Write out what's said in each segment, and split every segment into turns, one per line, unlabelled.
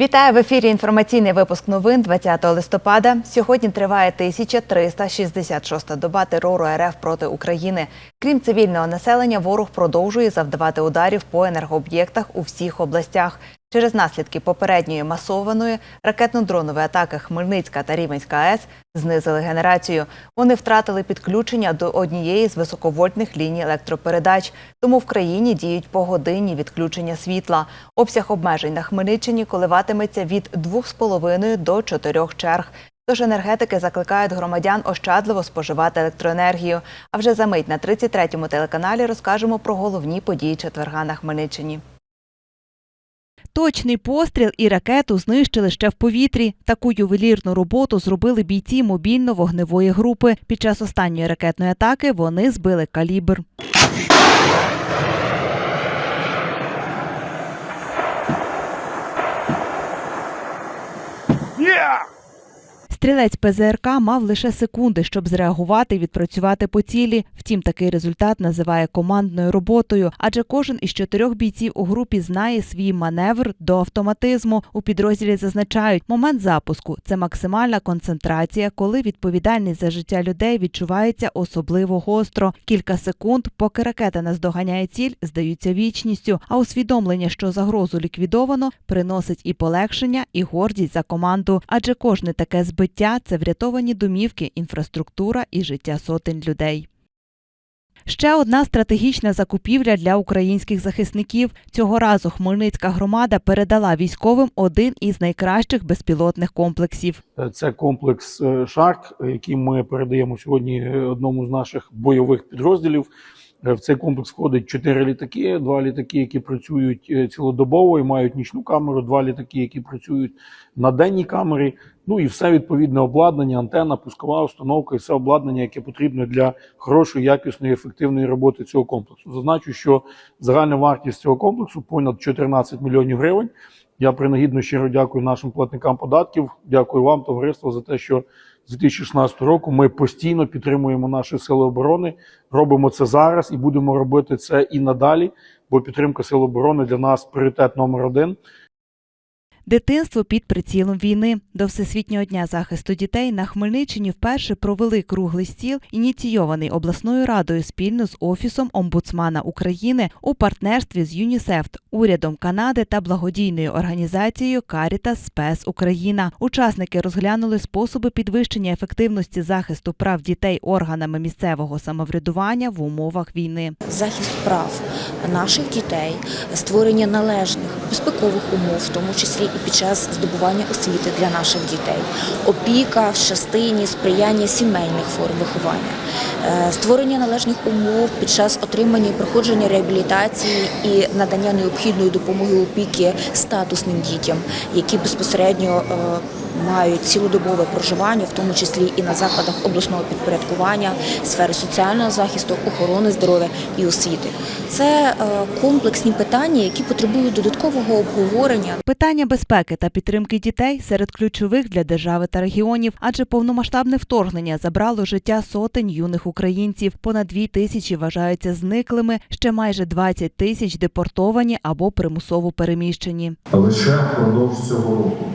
Вітаю в ефірі. Інформаційний випуск новин 20 листопада. Сьогодні триває 1366-та доба терору РФ проти України. Крім цивільного населення, ворог продовжує завдавати ударів по енергооб'єктах у всіх областях. Через наслідки попередньої масованої ракетно-дронової атаки Хмельницька та Рівенська АЕС знизили генерацію. Вони втратили підключення до однієї з високовольтних ліній електропередач. Тому в країні діють погодинні відключення світла. Обсяг обмежень на Хмельниччині коливатиметься від 2,5 до 4 черг. Тож енергетики закликають громадян ощадливо споживати електроенергію. А вже за мить на 33-му телеканалі розкажемо про головні події четверга на Хмельниччині.
Точний постріл і ракету знищили ще в повітрі. Таку ювелірну роботу зробили бійці мобільно-вогневої групи. Під час останньої ракетної атаки вони збили калібр. Стрілець ПЗРК мав лише секунди, щоб зреагувати і відпрацювати по цілі. Втім, такий результат називає командною роботою, адже кожен із чотирьох бійців у групі знає свій маневр до автоматизму. У підрозділі зазначають, момент запуску це максимальна концентрація, коли відповідальність за життя людей відчувається особливо гостро. Кілька секунд, поки ракета наздоганяє ціль, здаються вічністю. А усвідомлення, що загрозу ліквідовано, приносить і полегшення, і гордість за команду. Адже кожне таке збиття це врятовані домівки, інфраструктура і життя сотень людей. Ще одна стратегічна закупівля для українських захисників. Цього разу Хмельницька громада передала військовим один із найкращих безпілотних комплексів.
Це комплекс е, Шарк, який ми передаємо сьогодні е, одному з наших бойових підрозділів. Е, В цей комплекс входить чотири літаки, два літаки, які працюють е, цілодобово і мають нічну камеру, два літаки, які працюють на денній камері. Ну і все відповідне обладнання, антенна, пускова установка і все обладнання, яке потрібно для хорошої, якісної, ефективної роботи цього комплексу. Зазначу, що загальна вартість цього комплексу понад 14 мільйонів гривень. Я принагідно щиро дякую нашим платникам податків. Дякую вам, товариство, за те, що з 2016 року ми постійно підтримуємо наші сили оборони. Робимо це зараз і будемо робити це і надалі. Бо підтримка сил оборони для нас пріоритет номер один.
Дитинство під прицілом війни до Всесвітнього дня захисту дітей на Хмельниччині вперше провели круглий стіл, ініційований обласною радою спільно з офісом омбудсмана України у партнерстві з ЮНІСЕФ, урядом Канади та благодійною організацією Caritas Спес Україна. Учасники розглянули способи підвищення ефективності захисту прав дітей органами місцевого самоврядування в умовах війни.
захист прав наших дітей, створення належних безпекових умов, в тому числі і під час здобування освіти для наших дітей, опіка в частині сприяння сімейних форм виховання, е, створення належних умов під час отримання і проходження реабілітації і надання необхідної допомоги опіки статусним дітям, які безпосередньо е, мають цілодобове проживання, в тому числі і на закладах обласного підпорядкування, сфери соціального захисту, охорони здоров'я і освіти. Це е, комплексні питання, які потребують додаткового обговорення.
Питання безпеки та підтримки дітей серед ключових для держави та регіонів, адже повномасштабне вторгнення забрало життя сотень юних українців. Понад дві тисячі вважаються зниклими, ще майже 20 тисяч депортовані або примусово переміщені.
Лише впродовж цього року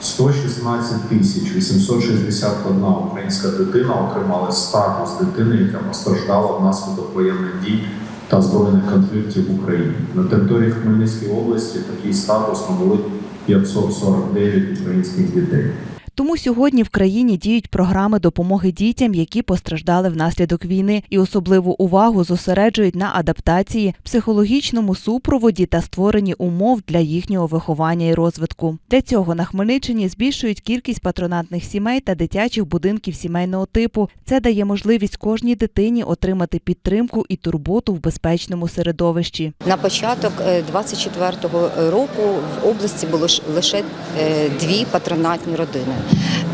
116 тисяч 861 українська дитина отримала статус дитини, яка постраждала внаслідок воєнних дій та збройних конфліктів в Україні. На території Хмельницької області такий статус набули 549 українських дітей.
Тому сьогодні в країні діють програми допомоги дітям, які постраждали внаслідок війни, і особливу увагу зосереджують на адаптації, психологічному супроводі та створенні умов для їхнього виховання і розвитку. Для цього на Хмельниччині збільшують кількість патронатних сімей та дитячих будинків сімейного типу. Це дає можливість кожній дитині отримати підтримку і турботу в безпечному середовищі.
На початок е, 24-го року в області було лише е, дві патронатні родини.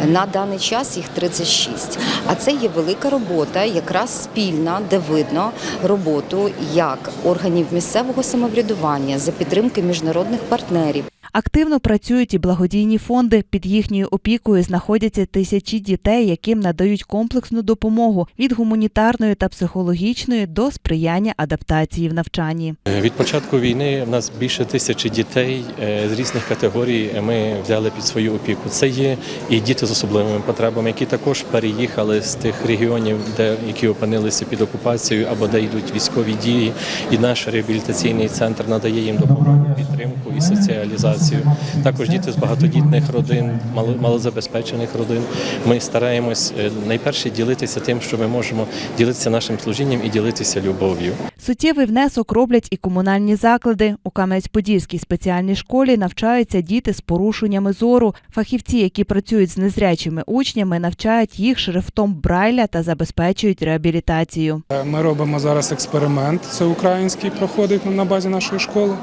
На даний час їх 36. А це є велика робота, якраз спільна, де видно роботу як органів місцевого самоврядування за підтримки міжнародних партнерів.
Активно працюють і благодійні фонди. Під їхньою опікою знаходяться тисячі дітей, яким надають комплексну допомогу від гуманітарної та психологічної до сприяння адаптації в навчанні.
Від початку війни в нас більше тисячі дітей е, з різних категорій ми взяли під свою опіку. Це є і діти з особливими потребами, які також переїхали з тих регіонів, де які опинилися під окупацією або де йдуть військові дії. І наш реабілітаційний центр надає їм допомогу, підтримку і соціалізацію. Також діти з багатодітних родин, малозабезпечених родин. Ми стараємось е, найперше ділитися тим, що ми можемо ділитися нашим служінням і ділитися любов'ю.
Суттєвий внесок роблять і комунальні заклади. У Кам'янець-Подільській спеціальній школі навчаються діти з порушеннями зору. Фахівці, які працюють з незрячими учнями, навчають їх шрифтом Брайля та забезпечують реабілітацію.
Ми робимо зараз експеримент, це український проходить на базі нашої школи,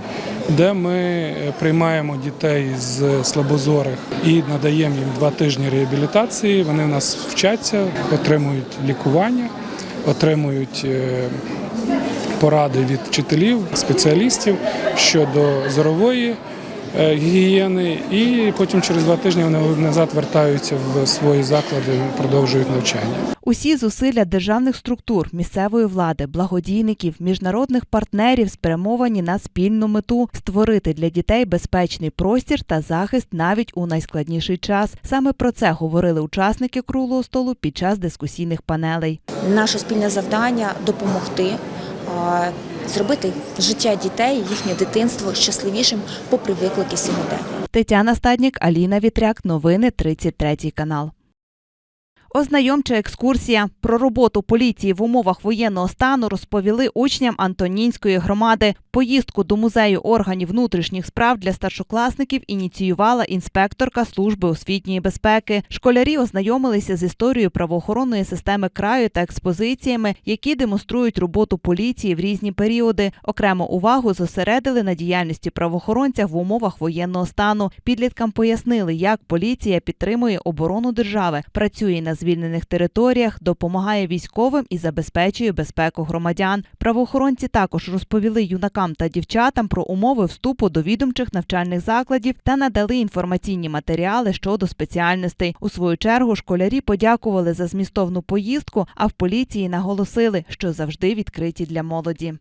де ми е, приймаємо дітей з слабозорих і надаємо їм два тижні реабілітації. Вони в нас вчаться, отримують лікування, отримують е, поради від вчителів, спеціалістів щодо зорової е, гігієни, і потім через два тижні вони назад вертаються в свої заклади, продовжують навчання.
Усі зусилля державних структур, місцевої влади, благодійників, міжнародних партнерів спрямовані на спільну мету створити для дітей безпечний простір та захист навіть у найскладніший час. Саме про це говорили учасники круглого столу під час дискусійних панелей.
Наше спільне завдання допомогти. А, Зробити життя дітей, їхнє дитинство щасливішим, попри виклики сьогодення.
Тетяна Стаднік, Аліна Вітряк. Новини 33 канал. Ознайомча екскурсія про роботу поліції в умовах воєнного стану розповіли учням Антонінської громади. Поїздку до музею органів внутрішніх справ для старшокласників ініціювала інспекторка служби освітньої безпеки. Школярі ознайомилися з історією правоохоронної системи краю та експозиціями, які демонструють роботу поліції в різні періоди. Окрему увагу зосередили на діяльності правоохоронця в умовах воєнного стану. Підліткам пояснили, як поліція підтримує оборону держави, працює на звільнених територіях, допомагає військовим і забезпечує безпеку громадян. Правоохоронці також розповіли юнакам та дівчатам про умови вступу до відомчих навчальних закладів та надали інформаційні матеріали щодо спеціальностей. У свою чергу школярі подякували за змістовну поїздку, а в поліції наголосили, що завжди відкриті для молоді.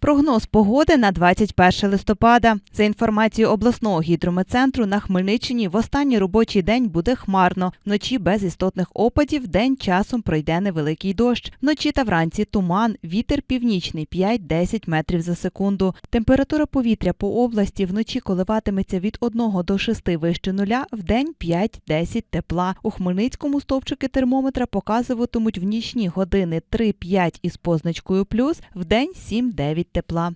Прогноз погоди на 21 листопада. За інформацією обласного гідрометцентру, на Хмельниччині в останній робочий день буде хмарно. Вночі без істотних опадів, день часом пройде невеликий дощ. Вночі та вранці туман, вітер північний 5-10 метрів за секунду. Температура повітря по області вночі коливатиметься від 1 до 6 вище нуля, в день 5-10 тепла. У Хмельницькому стовпчики термометра показуватимуть в нічні години 3-5 із позначкою плюс, в день 7-9 тепла.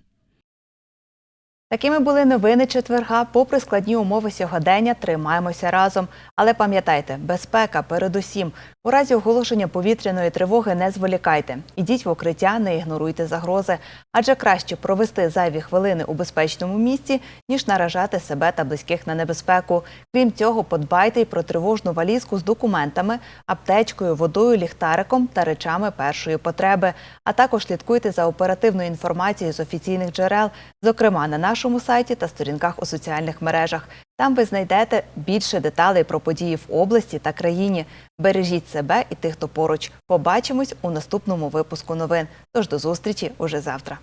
Такими були новини четверга. Попри складні умови сьогодення, тримаємося разом. Але пам'ятайте, безпека передусім. У разі оголошення повітряної тривоги не зволікайте. Ідіть в укриття, не ігноруйте загрози. Адже краще провести зайві хвилини у безпечному місці, ніж наражати себе та близьких на небезпеку. Крім цього, подбайте й про тривожну валізку з документами, аптечкою, водою, ліхтариком та речами першої потреби. А також слідкуйте за оперативною інформацією з офіційних джерел, зокрема на нашому сайті та сторінках у соціальних мережах. Там ви знайдете більше деталей про події в області та країні. Бережіть себе і тих, хто поруч. Побачимось у наступному випуску новин. Тож до зустрічі уже завтра.